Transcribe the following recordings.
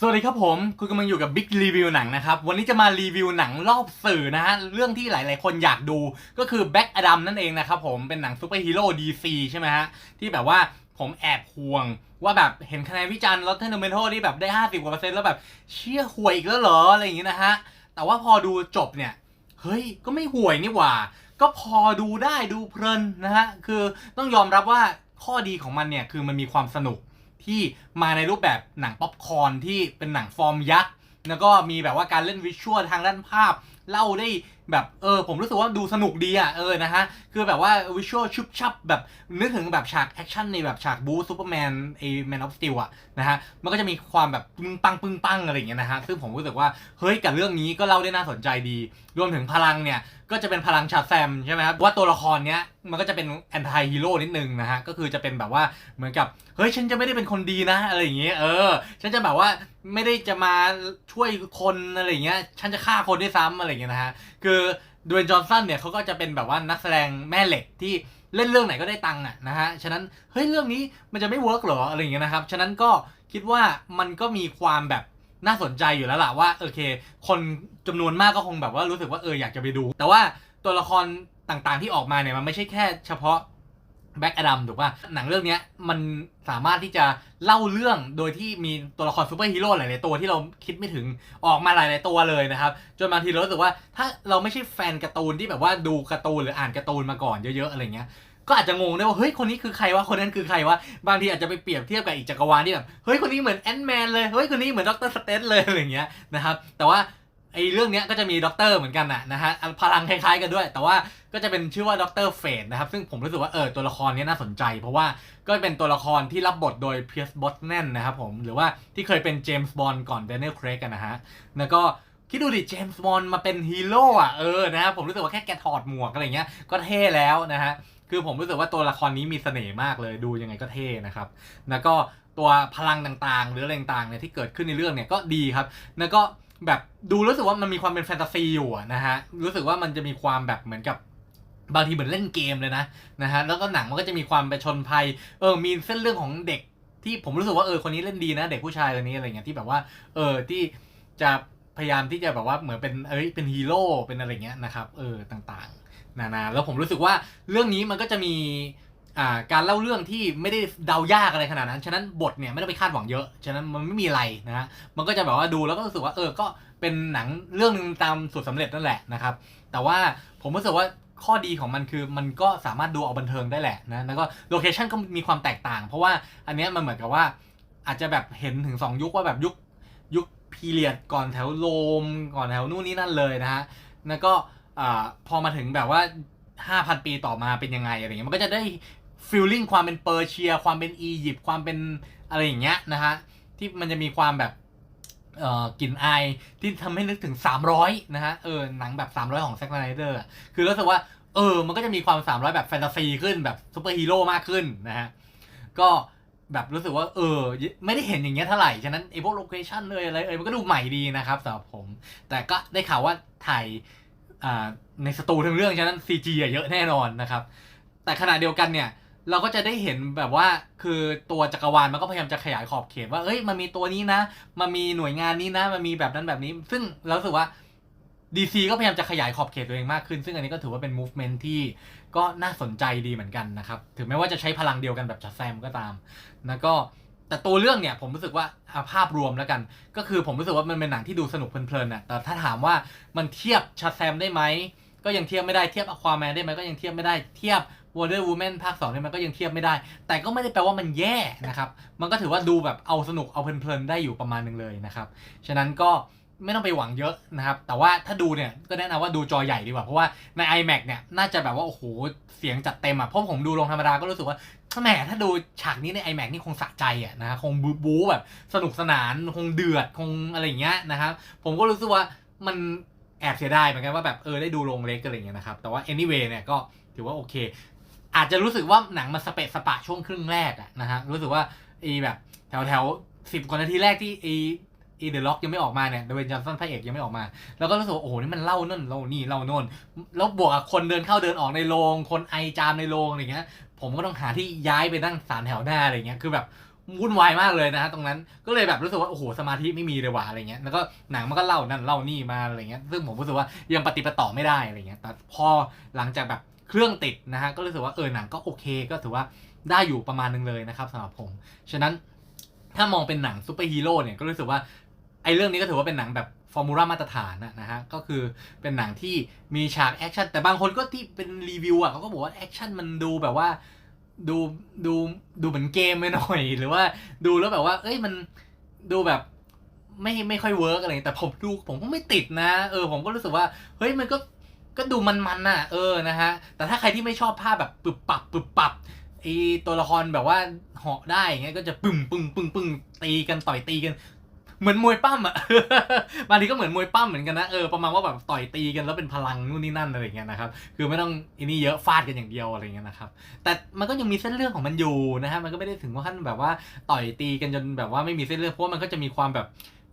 สวัสดีครับผม คุณกำลังอยู่กับบิ๊กรีวิวหนังนะครับ วันนี้จะมารีวิวหนังรอบสื่อนะฮะ เรื่องที่หลาย ๆ คนอยากดูก็คือแบ็กอดัมนั่นเองนะครับผม เป็นหนังซูเปอร์ฮีโร่ดีซีใช่ไหมฮะ ที่แบบว่าผมแอบห่วงว่าแบบเห็นคะแนนวิจารณ์ Rotten Tomato ที่แบบได้ 50กว่าเปอร์เซ็นต์แล้วแบบเชี่ยห่วยอีกแล้วเหรอ อะไรอย่างงี้นะฮะ แต่ว่าพอดูจบเนี่ย เฮ้ย ก็ไม่ห่วยนี่หว่า ก็พอดูได้ดูเพลินนะฮะ คือต้องยอมรับว่าข้อดีของมันเนี่ยคือมันมีความสนุก ที่มาในรูปแบบหนังป๊อปคอร์นที่เป็นหนังฟอร์มยักษ์ แล้วก็มีแบบว่าการเล่นวิชวลทางด้านภาพ เล่าได้ แบบเออผมรู้สึกว่าดูสนุกดีอะเออนะฮะคือแบบว่าวิชวลชุบชับแบบนึกถึงแบบฉากแอคชั่นในแบบฉากบูซูเปอร์แมนไอแมนออฟสตีลอะนะฮะมันก็จะมีความแบบปึ้งปังปึ้งปังอะไรอย่างเงี้ยนะฮะซึ่งผมรู้สึกว่าเฮ้ยกับเรื่องนี้ก็เล่าได้น่าสนใจดี รวมถึงพลังเนี่ยก็จะเป็นพลังชาแซมใช่ไหมครับว่าตัวละครเนี้ยมันก็จะเป็นแอนตี้ฮีโร่นิดนึงนะฮะก็คือจะเป็นแบบว่าเหมือนกับเฮ้ยฉันจะไม่ได้เป็นคนดีนะอะไรอย่างเงี้ยเออฉันจะแบบว่าไม่ได้จะมาช่วยคนอะไรอย่างเงี้ยฉันจะฆ่าคนด้วยซ้ำอะไรอย่างเงี้ยนะฮะคือดเวนจอห์นสันเนี่ยเขาก็จะเป็นแบบว่านักแสดงแม่เหล็กที่เล่นเรื่องไหนก็ได้ตังค์อะนะฮะ ฉะนั้นเฮ้ยเรื่องนี้มันจะไม่เวิร์กหรออะไรอย่างเงี้ยนะครับ ฉะนั้นก็คิดว่ามันก็มีความแบบน่าสนใจอยู่แล้วล่ะว่าโอเค คนจำนวนมากก็คงแบบว่ารู้สึกว่าเอออยากจะไปดู แต่ว่าตัวละครต่างๆที่ออกมาเนี่ยมันไม่ใช่แค่เฉพาะ แบ็กอดัมถูกป่ะหนังเรื่องนี้มันสามารถที่จะเล่าเรื่องโดยที่มีตัวละครซูเปอร์ฮีโร่หลาย ๆ ตัวที่เราคิดไม่ถึงออกมาหลาย ๆ ตัวเลยนะครับ จนบางทีเรารู้สึกว่าถ้าเราไม่ใช่แฟนการ์ตูนที่แบบว่าดูการ์ตูนหรืออ่านการ์ตูนมาก่อนเยอะ ๆ อะไรเงี้ยก็อาจจะงงได้ว่าเฮ้ยคนนี้คือใครวะคนนั้นคือใครวะบางทีอาจจะไปเปรียบเทียบกับอีกจักรวาลที่แบบเฮ้ยคนนี้เหมือนแอนด์แมนเลยเฮ้ยคนนี้เหมือนด็อกเตอร์สเตนเลยอะไรเงี้ยนะครับแต่ว่า เรื่องเนี้ยก็จะมีด็อกเตอร์เหมือนกันนะนะฮะพลังคล้ายๆกันด้วย แต่ว่าก็จะเป็นชื่อว่าด็อกเตอร์เฟดนะครับซึ่งผมรู้สึกว่าเออตัวละครนี้น่าสนใจ เพราะว่าก็เป็นตัวละครที่รับบทโดยเพียร์สบอสแนนนะครับผมหรือว่าที่เคยเป็นเจมส์บอนด์ก่อนเดน i ลเครกกันนะฮะแล้วก็คิดดูดิเจมส์บอนด์มาเป็นฮีโร่อะเออนะครับผมรู้สึกว่าแค่แกถอดหมวกอะไรเงี้ยก็เท่แล้วนะฮะคือผมรู้สึกว่าตัวละครนี้มีเสน่ห์มากเลยดูยังไงก็เท่นะครับ แล้วก็ตัวพลังต่างๆ หรืออะไรต่างๆเนี่ยที่เกิดขึ้นในเรื่องเนี่ยก็ดีครับ แล้วก็ แบบดูรู้สึกว่ามันมีความเป็นแฟนตาซีอยู่นะฮะรู้สึกว่ามันจะมีความแบบเหมือนกับบางทีเหมือนเล่นเกมเลยนะนะฮะแล้วก็หนังมันก็จะมีความไปชนภัยเออมีเส้นเรื่องของเด็กที่ผมรู้สึกว่าเออคนนี้เล่นดีนะ เด็กผู้ชายคนนี้อะไรเงี้ยที่แบบว่าเออที่จะพยายามที่จะแบบว่าเหมือนเป็นเอ้ยเป็นฮีโร่เป็นอะไรเงี้ยนะครับเออต่างๆนานาแล้วผมรู้สึกว่าเรื่องนี้มันก็จะมี อ่าการเล่าเรื่องที่ไม่ได้เดายากอะไรขนาดนั้น ฉะนั้นบทเนี่ยไม่ต้องไปคาดหวังเยอะ ฉะนั้นมันไม่มีอะไรนะฮะมันก็จะแบบว่าดูแล้วก็รู้สึกว่าเออก็เป็นหนังเรื่องหนึงตามสูตรสำเร็จนั่นแหละนะครับ แต่ว่าผมรู้สึกว่าข้อดีของมันคือมันก็สามารถดูเอาบันเทิงได้แหละนะแล้วก็โลเคชันก็มีความแตกต่าง เพราะว่าอันเนี้ยมันเหมือนกับว่า อาจจะแบบเห็นถึงสองยุคว่าแบบยุคยุคพีเรียดก่อนแถวโรมก่อนแถวนู่นนี่นั่นเลยนะฮะแล้วก็อาพอมาถึงแบบว่า 5,000 ปีต่อมาเป็นยังไงอะไรเงี้ยมันก็จะได้ ฟีลลิ่งความเป็นเปอร์เชีย ความเป็นอียิปต์ความเป็นอะไรอย่างเงี้ยนะฮะที่มันจะมีความแบบเอ่อกลิ่นอายที่ทำให้นึกถึง 300 นะฮะเออหนังแบบ 300 ของแซ็กไนเดอร์คือรู้สึกว่าเออมันก็จะมีความ 300 แบบแฟนตาซีขึ้นแบบซูเปอร์ฮีโร่มากขึ้นนะฮะก็แบบรู้สึกว่าเออ ไม่ได้เห็นอย่างเงี้ยเท่าไหร่ ฉะนั้นไอ้พวกโลเคชั่นเลยอะไรเอยมันก็ดูใหม่ดีนะครับสำหรับผม แต่ก็ได้ข่าวว่าถ่ายอ่าในสตูทั้งเรื่องฉะนั้น CG อะเยอะแน่นอนนะครับ แต่ขณะเดียวกันเนี่ย เราก็จะได้เห็นแบบว่าคือตัวจักรวาลมันก็พยายามจะขยายขอบเขตว่าเอ้ยมันมีตัวนี้นะ มันมีหน่วยงานนี้นะ มันมีแบบนั้นแบบนี้ ซึ่งเราสึกว่า DC ก็พยายามจะขยายขอบเขตตัวเองมากขึ้น ซึ่งอันนี้ก็ถือว่าเป็น movement ที่ก็น่าสนใจดีเหมือนกันนะครับ ถึงแม้ว่าจะใช้พลังเดียวกันแบบจัดแซมก็ตาม แล้วก็แต่ตัวเรื่องเนี่ยผมรู้สึกว่าภาพรวมแล้วกัน ก็คือผมรู้สึกว่ามันเป็นหนังที่ดูสนุกเพลินๆน่ะแต่ถ้าถามว่ามันเทียบชัดแซมได้ไหม ก็ยังเทียบไม่ได้เทียบอควาแมนได้ไหมก็ยังเทียบไม่ได้เทียบ Wonder Woman ภาค2ได้ไหมก็ยังเทียบไม่ได้ แต่ก็ไม่ได้แปลว่ามันแย่นะครับ มันก็ถือว่าดูแบบเอาสนุกเอาเพลินๆได้อยู่ประมาณหนึงเลยนะครับ ฉะนั้นก็ไม่ต้องไปหวังเยอะนะครับ แต่ว่าถ้าดูเนี่ยก็แนะนำว่าดูจอใหญ่ดีกว่า เพราะว่าใน iMac เนี่ยน่าจะแบบว่า โอ้โห เสียงจัดเต็มอะ เพราะผมดูลงธรรมดาก็รู้สึกว่าแหมถ้าดูฉากนี้ใน iMac นี่คงสะใจอะนะฮะคงบู๊แบบสนุกสนานคงเดือดคงอะไรอย่างเงี้ยนะครับ ผมก็รู้สึกว่ามัน แอบเสียดายเหมือนกันว่าแบบเออได้ดูโรงเล็กอะไรเงี้ยนะครับ แต่ว่า anyway เนี่ยก็ถือว่าโอเค อาจจะรู้สึกว่าหนังมันสเปะสปะช่วงครึ่งแรกอะนะฮะรู้สึกว่าอีแบบแถวแถวสิบกว่านาทีแรกที่อไอเดอะล็อกยังไม่ออกมาเนี่ยเดวินจอห์นสันพระเอกยังไม่ออกมา แล้วก็รู้สึกว่าโอ้โหนี่มันเล่านั่นเล่านี่เล่าโน่นแล้วบวกกับคนเดินเข้าเดินออกในโรง คนไอจามในโรงอะไรเงี้ย ผมก็ต้องหาที่ย้ายไปนั่งสามแถวหน้าอะไรเงี้ยคือแบบ วุ่นวายมากเลยนะฮะตรงนั้นก็เลยแบบรู้สึกว่าโอ้โหสมาธิไม่มีเลยว่ะอะไรเงี้ยแล้วก็หนังมันก็เล่านั่นเล่านี่มาอะไรเงี้ยซึ่งผมรู้สึกว่ายังปฏิปต่อไม่ได้อะไรเงี้ยแต่พอหลังจากแบบเครื่องติดนะฮะก็รู้สึกว่าเออหนังก็โอเค ก็ถือว่าได้อยู่ประมาณนึงเลยนะครับสำหรับผม ฉะนั้นถ้ามองเป็นหนังซูเปอร์ฮีโร่เนี่ยก็รู้สึกว่าไอ้เรื่องนี้ก็ถือว่าเป็นหนังแบบฟอร์มูล่ามาตรฐานนะนะฮะก็คือเป็นหนังที่มีฉากแอคชั่นแต่บางคนก็ที่เป็นรีวิวอะเขาก็บอกว่าแอคชั่นมันดูแบบว่า ดูดูดูเหมือนเกมไปหน่อย หรือว่าดูแล้วแบบว่า เอ้ยมันดูแบบไม่ไม่ค่อยเวิร์กอะไรแต่ผมดูผมก็ไม่ติดนะ เออ ผมก็รู้สึกว่า เฮ้ยมันก็ก็ดูมันๆน่ะ เออนะฮะ แต่ถ้าใครที่ไม่ชอบภาพแบบปึบปับปึบปับไอตัวละครแบบว่าเหาะได้อย่างเงี้ยก็จะปึ้งปึ้งปึ้งปึ้งตีกันต่อยตีกัน เหมือนมวยปั้มอะบางทีก็เหมือนมวยปั้มเหมือนกันนะเออประมาณว่าแบบต่อยตีกันแล้วเป็นพลังนู่นนี่นั่นอะไรเงี้ยนะครับคือไม่ต้องอันนี้เยอะฟาดกันอย่างเดียวอะไรเงี้ยนะครับแต่มันก็ยังมีเส้นเรื่องของมันอยู่นะฮะมันก็ไม่ได้ถึงว่าขั้นแบบว่าต่อยตีกันจนแบบว่าไม่มีเส้นเรื่องเพราะมันก็จะมีความแบบ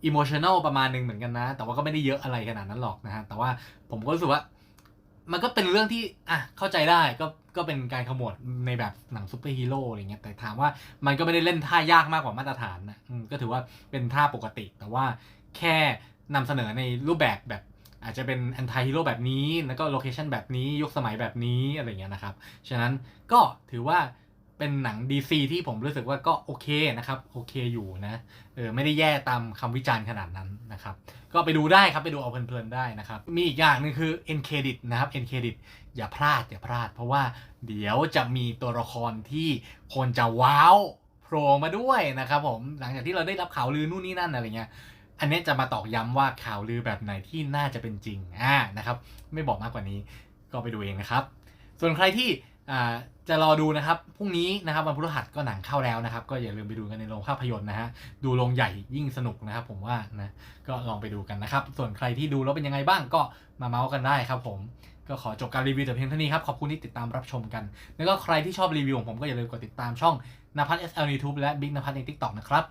อิโมชันอลประมาณหนึ่งเหมือนกันนะ แต่ว่าก็ไม่ได้เยอะอะไรขนาดนั้นหรอกนะฮะแต่ว่าผมก็รู้สึกว่า มันก็เป็นเรื่องที่อะเข้าใจได้ก็ก็เป็นการขมวดในแบบหนังซูเปอร์ฮีโร่อะไรเงี้ยแต่ถามว่ามันก็ไม่ได้เล่นท่ายากมากกว่ามาตรฐานนะก็ถือว่าเป็นท่าปกติ แต่ว่าแค่นำเสนอในรูปแบบแบบอาจจะเป็นแอนตี้ฮีโร่แบบนี้ แล้วก็โลเคชันแบบนี้ยุคสมัยแบบนี้อะไรเงี้ยนะครับ ฉะนั้นก็ถือว่า เป็นหนัง DC ที่ผมรู้สึกว่าก็โอเคนะครับโอเคอยู่นะเออไม่ได้แย่ตามคำวิจารณ์ขนาดนั้นนะครับ ก็ไปดูได้ครับไปดูเอาเพลินๆได้นะครับ มีอีกอย่างนึงคือ end credit นะครับ end credit อย่าพลาดอย่าพลาด เพราะว่าเดี๋ยวจะมีตัวละครที่คนจะว้าวโผล่มาด้วยนะครับผมหลังจากที่เราได้รับข่าวลือนู่นนี่นั่นอะไรเงี้ยอันนี้จะมาตอกย้ำว่าข่าวลือแบบไหนที่น่าจะเป็นจริงอ่านะครับ ไม่บอกมากกว่านี้ก็ไปดูเองนะครับ ส่วนใครที่ อ่าจะรอดูนะครับพรุ่งนี้นะครับวันพฤหัสก็หนังเข้าแล้วนะครับ ก็อย่าลืมไปดูกันในโรงภาพยนตร์นะฮะดูโรงใหญ่ยิ่งสนุกนะครับ ผมว่านะก็ลองไปดูกันนะครับ ส่วนใครที่ดูแล้วเป็นยังไงบ้างก็มาเมาส์กันได้ครับ ผมก็ขอจบการรีวิวแต่เพียงเท่านี้ครับ ขอบคุณที่ติดตามรับชมกัน แล้วก็ใครที่ชอบรีวิวของผมก็อย่าลืมกดติดตามช่องนภัส SL YouTube และ Big นภัสใน TikTok นะครับ